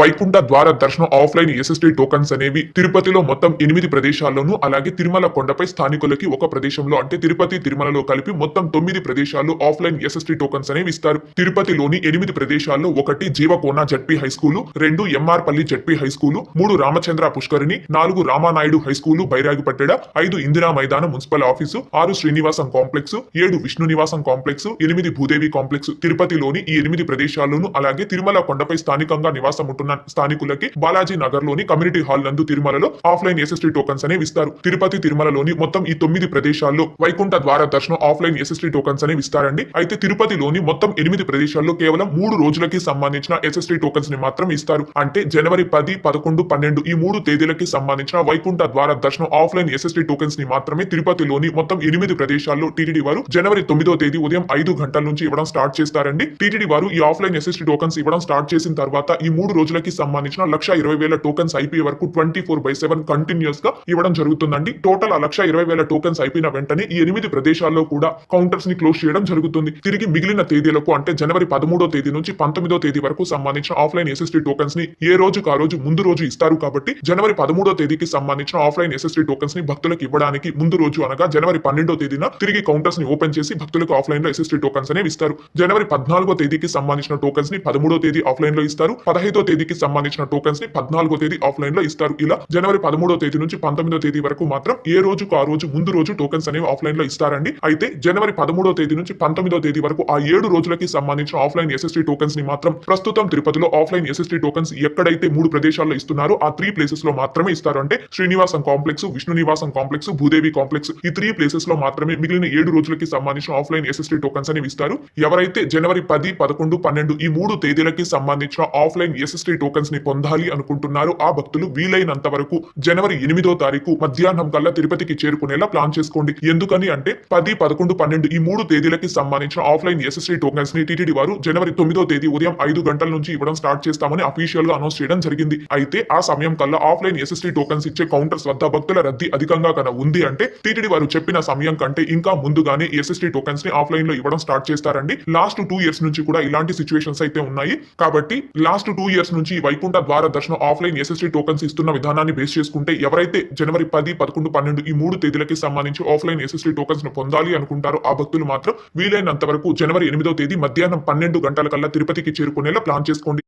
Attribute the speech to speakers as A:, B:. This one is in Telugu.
A: వైకుంఠ ద్వార దర్శనం ఆఫ్లైన్ ఎస్ఎస్టీ టోకన్స్ అనేవి తిరుపతిలో మొత్తం ఎనిమిది ప్రదేశాల్లోనూ అలాగే తిరుమల కొండపై స్థానికులకి ఒక ప్రదేశంలో అంటే తిరుపతి తిరుమలలో కలిపి మొత్తం తొమ్మిది ప్రదేశాల్లో ఆఫ్లైన్ ఎస్ఎస్టీ టోకన్స్ అనేవి ఇస్తారు. తిరుపతిలోని ఎనిమిది ప్రదేశాల్లో ఒకటి జీవకోన జడ్పీ హై స్కూలు రెండు ఎంఆర్పల్లి జడ్పీ హై స్కూలు మూడు రామచంద్ర పుష్కరిణి నాలుగు రామానాయుడు హై స్కూలు బైరాగిపట్టెడ ఐదు ఇందిరా మైదానం మున్సిపల్ ఆఫీసు ఆరు శ్రీనివాసం కాంప్లెక్స్ ఏడు విష్ణు నివాసం కాంప్లెక్స్ ఎనిమిది భూదేవి కాంప్లెక్స్. తిరుపతిలోని ఈ ఎనిమిది ప్రదేశాల్లోనూ అలాగే తిరుమల కొండపై స్థానికంగా నివాసం ఉంటున్న స్థానికులకి బాలాజీ నగర్లోని కమ్యూనిటీ హాల్ నందు తిరుమలలో ఆఫ్లైన్ ఎస్ఎస్టీ టోకన్స్ అనేవి ఇస్తారు. తిరుపతి తిరుమలలోని మొత్తం ఈ తొమ్మిది ప్రదేశాల్లో వైకుంఠ ద్వార దర్శనం ఆఫ్లైన్ ఎస్ఎస్టీ టోకన్స్ అనేవి ఇస్తారండి. అయితే తిరుపతిలోని మొత్తం ఎనిమిది ప్రదేశాల్లో కేవలం మూడు రోజులకి సంబంధించిన ఎస్ఎస్టీ టోకన్స్ని మాత్రం ఇస్తారు. అంటే జనవరి పది పదకొండు పన్నెండు ఈ మూడు తేదీలకి సంబంధించిన వైకుంఠ ద్వార దర్శనం ఆఫ్లైన్ ఎస్ఎస్టీ టోకన్స్ని మాత్రమే తిరుపతిలోని మొత్తం ఎనిమిది ప్రదేశాల్లో టీటీడీ వారు జనవరి తొమ్మిదో తేదీ ఉదయం ఐదు గంటల నుంచి ఇవ్వడం స్టార్ట్ చేస్తారండి. టీటీడీ వారు ఈ ఆఫ్లైన్ ఎస్ఎస్టీ టోకన్స్ ఇవ్వడం స్టార్ట్ చేసిన తర్వాత ఈ మూడు రోజులకి సంబంధించిన లక్ష ఇరవై వేల టోకన్స్ అయిపోయే వరకు ట్వంటీ ఫోర్ బై సెవెన్ కంటిన్యూస్గా ఇవ్వడం జరుగుతుందండి. టోటల్ ఆ లక్ష ఇరవై వేల టోకన్స్ అయిపోయిన వెంటనే ఈ ఎనిమిది ప్రదేశాల్లో కూడా కౌంటర్స్ని క్లోజ్ చేయడం జరుగుతుంది. తిరిగి మిగిలిన తేదీలకు అంటే జనవరి పదమూడో తేదీ నుంచి పంతొమ్మిదో తేదీ వరకు సంబంధించిన ఆఫ్లైన్ ఎస్ఎస్టీ టోకన్స్ని ఏ రోజుకు ఆ రోజు ముందు రోజు ఇస్తారు కాబట్టి జనవరి పదమూడో తేదీకి సంబంధించిన ఆఫ్లైన్ ఎస్ఎస్టీ టోకన్స్ని భక్తులకు ఇవ్వడానికి ముందు రోజు అనగా జనవరి పన్నెండో తేదీన తిరిగి కౌంటర్స్ని ఓపెన్ చేసి భక్తులకు ఆఫ్లైన్లో ఎస్ఎస్టీ టోకన్స్ అనేవి ఇస్తారు. జనవరి పద్నాలుగో తేదీకి సంబంధించిన టోకన్స్ని పదమూడో తేదీ ఆఫ్లైన్లో ఇస్తారు. పదహైదు తేదీకి సంబంధించిన టోకెన్స్ని పద్నాలుగో తేదీ ఆఫ్లైన్లో ఇస్తారు. ఇలా జనవరి పదమూడో తేదీ నుంచి పంతొమ్మిదో తేదీ వరకు మాత్రం ఏ రోజుకు ఆ రోజు ముందు రోజు టోకెన్స్ అనేవి ఆఫ్లైన్లో ఇస్తారండి. అయితే జనవరి పదమూడో తేదీ నుంచి పంతొమ్మిదో తేదీ వరకు ఆ ఏడు రోజులకి సంబంధించిన ఆఫ్లైన్ ఎస్ఎస్టీ టోకెన్స్ని మాత్రం ప్రస్తుతం తిరుపతిలో ఆఫ్లైన్ ఎస్ఎస్టీ టోకెన్స్ ఎక్కడైతే మూడు ప్రదేశాల్లో ఇస్తున్నారో ఆ త్రీ ప్లేసెస్లో మాత్రమే ఇస్తారు. అంటే Srinivasam complex Vishnu Nivasam complex Bhudevi complex ఈ త్రీ ప్లేసెస్లో మాత్రమే మిగిలిన ఏడు రోజులకి సంబంధించిన ఆఫ్లైన్ ఎస్ఎస్టీ టోకెన్స్ అనేవి ఇస్తారు. ఎవరైతే జనవరి పది పదకొండు పన్నెండు ఈ మూడు తేదీలకి సంబంధించిన ఆఫ్లైన్ ఎస్ఎస్టీ టోకన్స్ని పొందాలి అనుకుంటున్నారో ఆ భక్తులు వీలైనంత వరకు జనవరి ఎనిమిదో తారీఖు మధ్యాహ్నం కల్లా తిరుపతికి చేరుకునేలా ప్లాన్ చేసుకోండి. ఎందుకని అంటే పది పదకొండు పన్నెండు ఈ మూడు తేదీలకి సంబంధించిన ఆఫ్లైన్ ఎస్ఎస్టీ టోకన్స్ని టీటీడీ వారు జనవరి తొమ్మిదో తేదీ ఉదయం ఐదు గంటల నుంచి ఇవ్వడం స్టార్ట్ చేస్తామని అఫీషియల్గా అనౌన్స్ చేయడం జరిగింది. అయితే ఆ సమయం కల్లా ఆఫ్లైన్ ఎస్ఎస్టీ టోకన్స్ ఇచ్చే కౌంటర్స్ వద్ద భక్తుల రద్దీ అధికంగా కన ఉంది అంటే టీటీడీ వారు చెప్పిన సమయం కంటే ఇంకా ముందుగానే ఎస్ఎస్టీ టోకన్స్ని ఆఫ్లైన్లో ఇవ్వడం స్టార్ట్ చేస్తారండి. లాస్ట్ టూ ఇయర్స్ నుంచి కూడా ఇలాంటి సిచ్యువేషన్స్ అయితే ఉన్నాయి. కాబట్టి లాస్ట్ టూ ఇయర్స్ నుంచి వైకుంఠ ద్వార దర్శనం ఆఫ్లైన్ ఎస్ఎస్టీ టోకన్స్ ఇస్తున్న విధానాన్ని బేస్ చేసుకుంటే ఎవరైతే జనవరి పది పదకొండు పన్నెండు ఈ మూడు తేదీలకి సంబంధించి ఆఫ్లైన్ ఎస్ఎస్టీ టోకన్స్ను పొందాలి అనుకుంటారో ఆ భక్తులు మాత్రం వీలైనంత వరకు జనవరి ఎనిమిదో తేదీ మధ్యాహ్నం పన్నెండు గంటల కల్లా తిరుపతికి చేరుకునేలా ప్లాన్ చేసుకోండి.